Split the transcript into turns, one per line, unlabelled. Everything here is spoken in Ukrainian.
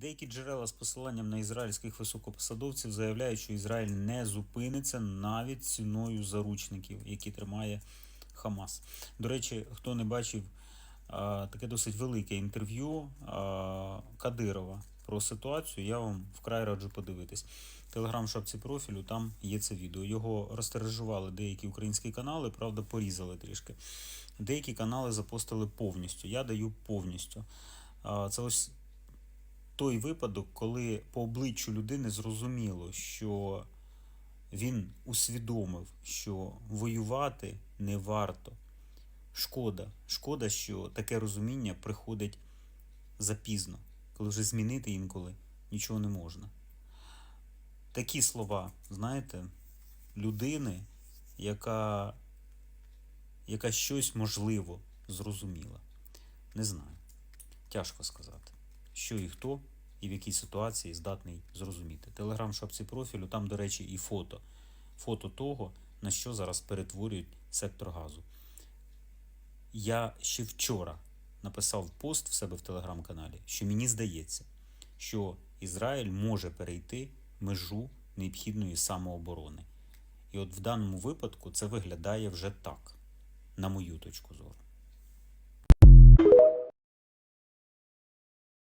Деякі джерела з посиланням на ізраїльських високопосадовців заявляють, що Ізраїль не зупиниться навіть ціною заручників, які тримає Хамас. До речі, хто не бачив таке досить велике інтерв'ю Кадирова про ситуацію, я вам вкрай раджу подивитись. Телеграм-шапці профілю там є це відео. Його розтережували деякі українські канали, правда, порізали трішки. Деякі канали запостили повністю. Я даю повністю. Це ось той випадок, коли по обличчю людини зрозуміло, що він усвідомив, що воювати не варто. Шкода, шкода, що таке розуміння приходить запізно, коли вже змінити інколи нічого не можна. Такі слова, знаєте, людини, яка, яка щось можливо зрозуміла. Не знаю. Тяжко сказати, що і хто, і в якій ситуації здатний зрозуміти. Телеграм шапці профілю, там, до речі, і фото. Фото того, на що зараз перетворюють сектор газу. Я ще вчора написав пост в себе в телеграм-каналі, що мені здається, що Ізраїль може перейти межу необхідної самооборони. І от в даному випадку це виглядає вже так, на мою точку зору.